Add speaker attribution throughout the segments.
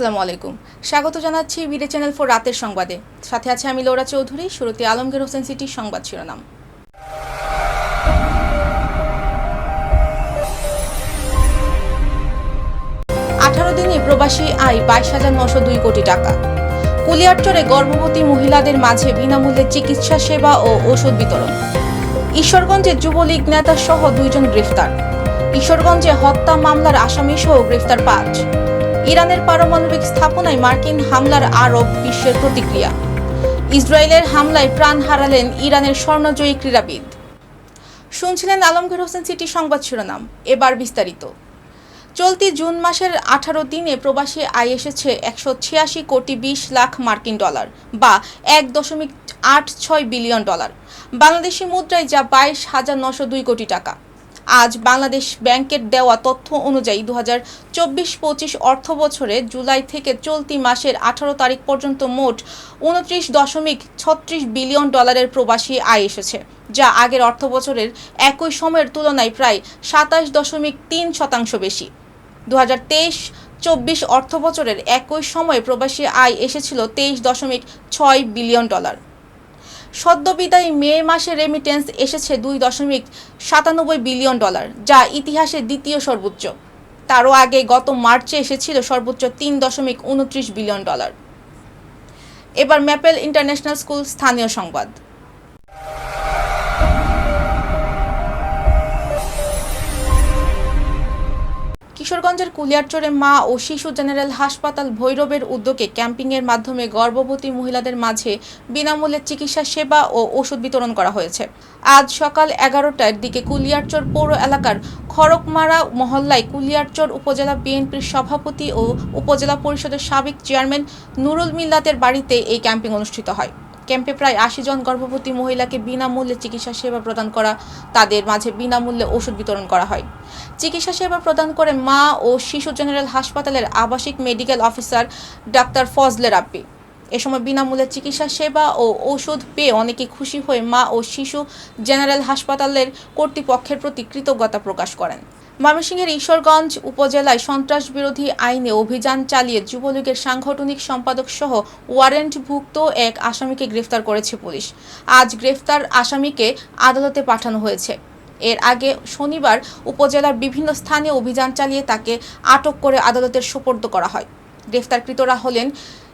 Speaker 1: আসসালামু আলাইকুম। স্বাগত জানাচ্ছি বিডে চ্যানেল ফোর রাতের সংবাদে। সাথে আছে আমি লৌরা চৌধুরী, শুরুতে আলমগীর হোসেন সিটির সংবাদ শিরোনাম। আঠারো দিনে প্রবাসী আয় বাইশ হাজার নশো দুই কোটি টাকা। কুলিয়ারচরে গর্ভবতী মহিলাদের মাঝে বিনামূল্যে চিকিৎসা সেবা ও ওষুধ বিতরণ। ঈশ্বরগঞ্জে যুবলীগ নেতা সহ দুইজন গ্রেফতার। ঈশ্বরগঞ্জে হত্যা মামলার আসামি সহ গ্রেফতার পাঁচ। ইরানের পারমাণবিক স্থাপনায় মার্কিন হামলার আরব বিশ্বের প্রতিক্রিয়া। ইসরায়েলের হামলায় প্রাণ হারালেন ইরানের স্বর্ণজয়ী ক্রীড়াবিদ। শুনছিলেন আলমগীর হোসেন সিটি সংবাদ শিরোনাম। এবার বিস্তারিত। চলতি জুন মাসের আঠারো দিনে প্রবাসী আয় এসেছে একশো ছিয়াশি কোটি বিশ লাখ মার্কিন ডলার বা এক দশমিক আট ছয় বিলিয়ন ডলার। বাংলাদেশি মুদ্রায় যা বাইশ হাজার নশো দুই কোটি টাকা। আজ বাংলাদেশ ব্যাংকের দেওয়া তথ্য অনুযায়ী দু হাজার চব্বিশ পঁচিশ অর্থ বছরে জুলাই থেকে চলতি মাসের আঠারো তারিখ পর্যন্ত মোট উনত্রিশ দশমিক ছত্রিশ বিলিয়ন ডলারের প্রবাসী আয় এসেছে, যা আগের অর্থ বছরের একই সময়ের তুলনায় প্রায় সাতাশ দশমিক তিন শতাংশ বেশি। দু হাজার তেইশ চব্বিশ অর্থ বছরের একই সময়ে প্রবাসী আয় এসেছিল তেইশ দশমিক ছয় বিলিয়ন ডলার। সদ্যবিদায়ী মে মাসে রেমিটেন্স এসেছে দুই দশমিক সাতানব্বই বিলিয়ন ডলার, যা ইতিহাসের দ্বিতীয় সর্বোচ্চ। তারও আগে গত মার্চে এসেছিল সর্বোচ্চ তিন দশমিক উনত্রিশ বিলিয়ন ডলার। এবার ম্যাপেল ইন্টারন্যাশনাল স্কুল স্থানীয় সংবাদ। কিশোরগঞ্জের কুলিয়ারচরে মা ও শিশু জেনারেল হাসপাতাল ভৈরবের উদ্যোগে ক্যাম্পিংয়ের মাধ্যমে গর্ভবতী মহিলাদের মাঝে বিনামূল্যে চিকিৎসা সেবা ও ওষুধ বিতরণ করা হয়েছে। আজ সকাল এগারোটার দিকে কুলিয়ারচর পৌর এলাকার খড়কমারা মহল্লায় কুলিয়ারচর উপজেলা বিএনপির সভাপতি ও উপজেলা পরিষদের সাবেক চেয়ারম্যান নুরুল মিল্লাতের বাড়িতে এই ক্যাম্পিং অনুষ্ঠিত হয়। ক্যাম্পে প্রায় আশি জন গর্ভবতী মহিলাকে বিনামূল্যে চিকিৎসা সেবা প্রদান করা, তাদের মাঝে বিনামূল্যে ওষুধ বিতরণ করা হয়। চিকিৎসা সেবা প্রদান করে মা ও শিশু জেনারেল হাসপাতালের আবাসিক medical officer doctor Fazle Rabbi. এ সময় বিনামূল্যে চিকিৎসা সেবা ও ওষুধ পেয়ে অনেকে খুশি হয়ে মা ও শিশু জেনারেল হাসপাতালের কর্তৃপক্ষের প্রতি কৃতজ্ঞতা প্রকাশ করেন। ময়মনসিংহের ঈশ্বরগঞ্জ উপজেলায় সন্ত্রাস বিরোধী আইনে অভিযান চালিয়ে যুবলীগের সাংগঠনিক সম্পাদক সহ ওয়ারেন্টভুক্ত এক আসামিকে গ্রেফতার করেছে পুলিশ। আজ গ্রেফতার আসামিকে আদালতে পাঠানো হয়েছে। এর আগে শনিবার উপজেলার বিভিন্ন স্থানে অভিযান চালিয়ে তাকে আটক করে আদালতের সোপর্দ করা হয়। গ্রেফতারকৃতরা হলেন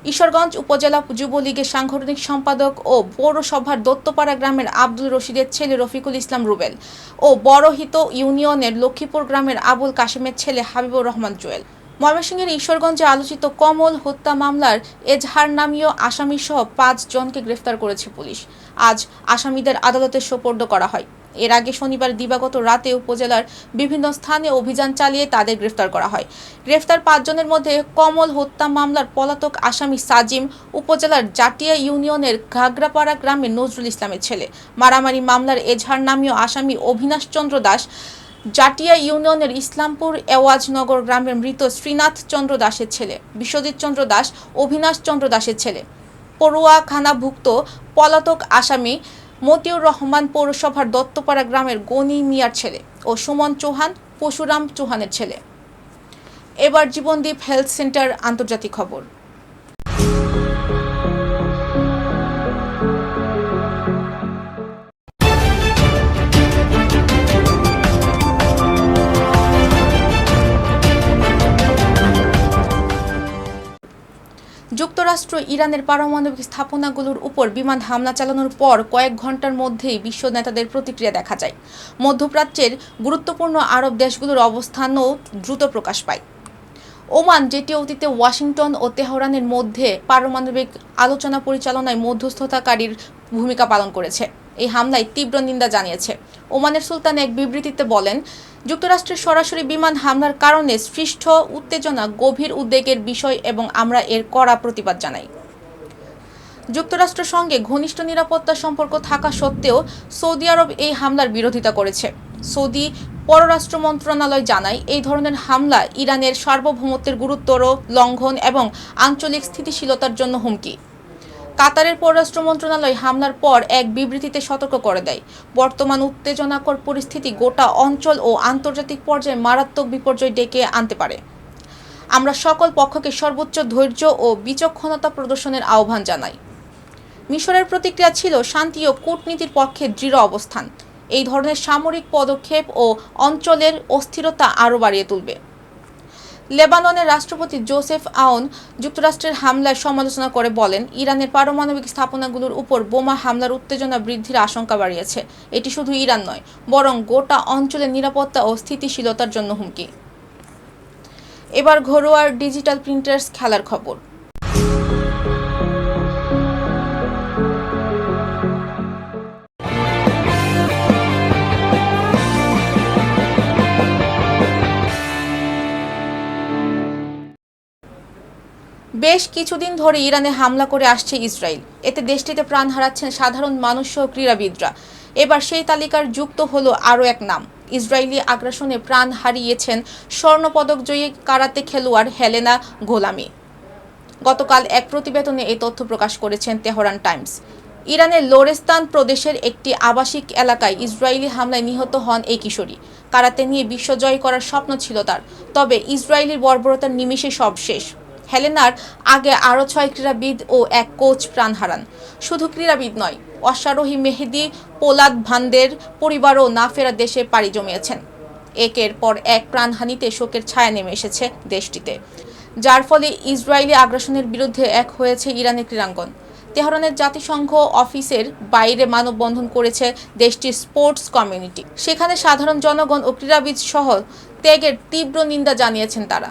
Speaker 1: ঈশ্বরগঞ্জ উপজেলা যুবলীগের সাংগঠনিক সম্পাদক ও পৌরসভার দত্তপাড়া গ্রামের আব্দুল রশিদের ছেলে রফিকুল ইসলাম রুবেল ও বড়হিত ইউনিয়নের লক্ষ্মীপুর গ্রামের আবুল কাশিমের ছেলে হাবিবুর রহমান জুয়েল। ময়মনসিংহের ঈশ্বরগঞ্জে আলোচিত কমল হত্যা মামলার এজহার নামীয় আসামি সহ পাঁচ জনকে গ্রেফতার করেছে পুলিশ। আজ আসামিদের আদালতে সোপর্দ করা হয়। এর আগে শনিবার দিবাগত রাতে উপজেলার বিভিন্ন স্থানে অভিযান চালিয়ে তাদের গ্রেফতার করা হয়। গ্রেফতার পাঁচজনের মধ্যে কমল হত্যা মামলার পলাতক আসামি সাজিম, উপজেলার জাটিয়া ইউনিয়নের ঘাগরাপাড়া গ্রামের নজরুল ইসলামের ছেলে। মারামারি মামলার এজহার নামীয় আসামি অভিনাশ চন্দ্র দাস জাটিয়া ইউনিয়নের ইসলামপুর এওয়াজনগর গ্রামের মৃত শ্রীনাথ চন্দ্র দাসের ছেলে, বিশ্বজিৎ চন্দ্র দাস, অভিনাশ চন্দ্র দাসের ছেলে। পড়ুয়াখানাভুক্ত পলাতক আসামি মতিউর রহমান পৌরসভার দত্তপাড়া গ্রামের গনি মিয়ার ছেলে ও সুমন চৌহান, পশুরাম চৌহানের ছেলে। এবার জীবনদ্বীপ হেলথ সেন্টার আন্তর্জাতিক খবর। যুক্তরাষ্ট্র, ইরানের পারমাণবিক স্থাপনাগুলোর উপর বিমান হামলা চালানোর পর কয়েক ঘণ্টার মধ্যেই বিশ্ব নেতাদের প্রতিক্রিয়া দেখা যায়। মধ্যপ্রাচ্যের গুরুত্বপূর্ণ আরব দেশগুলোর অবস্থানও দ্রুত প্রকাশ পায়। ওমান, যেটি অতীতে ওয়াশিংটন ও তেহরানের মধ্যে পারমাণবিক আলোচনা পরিচালনায় মধ্যস্থতাকারীর ভূমিকা পালন করেছে। এই হামলায় তীব্র নিন্দা জানিয়েছে। ওমানের সুলতান এক বিবৃতিতে বলেন, যুক্তরাষ্ট্রের সরাসরি বিমান হামলার কারণে সৃষ্ট উত্তেজনা, গভীর উদ্বেগের বিষয় এবং আমরা এর কড়া প্রতিবাদ জানাই। যুক্তরাষ্ট্রের সঙ্গে ঘনিষ্ঠ নিরাপত্তা সম্পর্ক থাকা সত্ত্বেও সৌদি আরব এই হামলার বিরোধিতা করেছে। সৌদি পররাষ্ট্র মন্ত্রণালয় জানায়, এই ধরনের হামলা ইরানের সার্বভৌমত্বের গুরুতর লঙ্ঘন এবং আঞ্চলিক স্থিতিশীলতার জন্য হুমকি। কাতারের পররাষ্ট্র মন্ত্রণালয় হামলার পর এক বিবৃতিতে সতর্ক করে দেয়। বর্তমান উত্তেজনাকর পরিস্থিতি গোটা অঞ্চল ও আন্তর্জাতিক পর্যায়ে মারাত্মক বিপর্যয় ডেকে আনতে পারে। আমরা সকল পক্ষকে সর্বোচ্চ ধৈর্য ও বিচক্ষণতা প্রদর্শনের আহ্বান জানাই। মিশরের প্রতিক্রিয়া ছিল শান্তি ও কূটনীতির পক্ষে দৃঢ় অবস্থান। এই ধরনের সামরিক পদক্ষেপ ও অঞ্চলের অস্থিরতা আরও বাড়িয়ে তুলবে। লেবাননের রাষ্ট্রপতি জোসেফ আউন যুক্তরাষ্ট্রের হামলায় সমালোচনা করে বলেন, ইরানের পারমাণবিক স্থাপনাগুলোর উপর বোমা হামলার উত্তেজনা বৃদ্ধির আশঙ্কা বাড়িয়েছে। এটি শুধু ইরান নয়, বরং গোটা অঞ্চলের নিরাপত্তা ও স্থিতিশীলতার জন্য হুমকি। এবার ঘরোয়ার ডিজিটাল প্রিন্টার্স খেলার খবর। বেশ কিছুদিন ধরে ইরানে হামলা করে আসছে ইসরায়েল। এতে দেশটিতে প্রাণ হারাচ্ছেন সাধারণ মানুষ সহ ক্রীড়াবিদরা। এবার সেই তালিকার যুক্ত হলো আরও এক নাম। ইসরায়েলি আগ্রাসনে প্রাণ হারিয়েছেন স্বর্ণপদক জয়ী কারাতে খেলোয়াড় হেলেনা গোলামি। গতকাল এক প্রতিবেদনে এই তথ্য প্রকাশ করেছেন তেহরান টাইমস। ইরানের লোরেস্তান প্রদেশের একটি আবাসিক এলাকায় ইসরায়েলি হামলায় নিহত হন এই কিশোরী। কারাতে নিয়ে বিশ্বজয় করার স্বপ্ন ছিল তার। তবে ইসরায়েলি বর্বরতার নিমিষে সব শেষ। হেলেনার আগে আরও ছয় ক্রীড়াবিদ ও এক কোচ প্রাণ হারান। শুধু ক্রীড়াবিদ নয়, অশ্বারোহী মেহেদি, পোলাদ ভান্দের পরিবারও না ফেরা দেশে পাড়ি জমিয়েছেন। একের পর এক প্রাণহানিতে শোকের ছায়া নেমে এসেছে দেশটিতে। যার ফলে ইসরায়েলি আগ্রাসনের বিরুদ্ধে এক হয়েছে ইরানের ক্রীড়াঙ্গন। তেহরানের জাতিসংঘ অফিসের বাইরে মানববন্ধন করেছে দেশটির স্পোর্টস কমিউনিটি। সেখানে সাধারণ জনগণ ও ক্রীড়াবিদ সহ ত্যাগের তীব্র নিন্দা জানিয়েছেন তারা।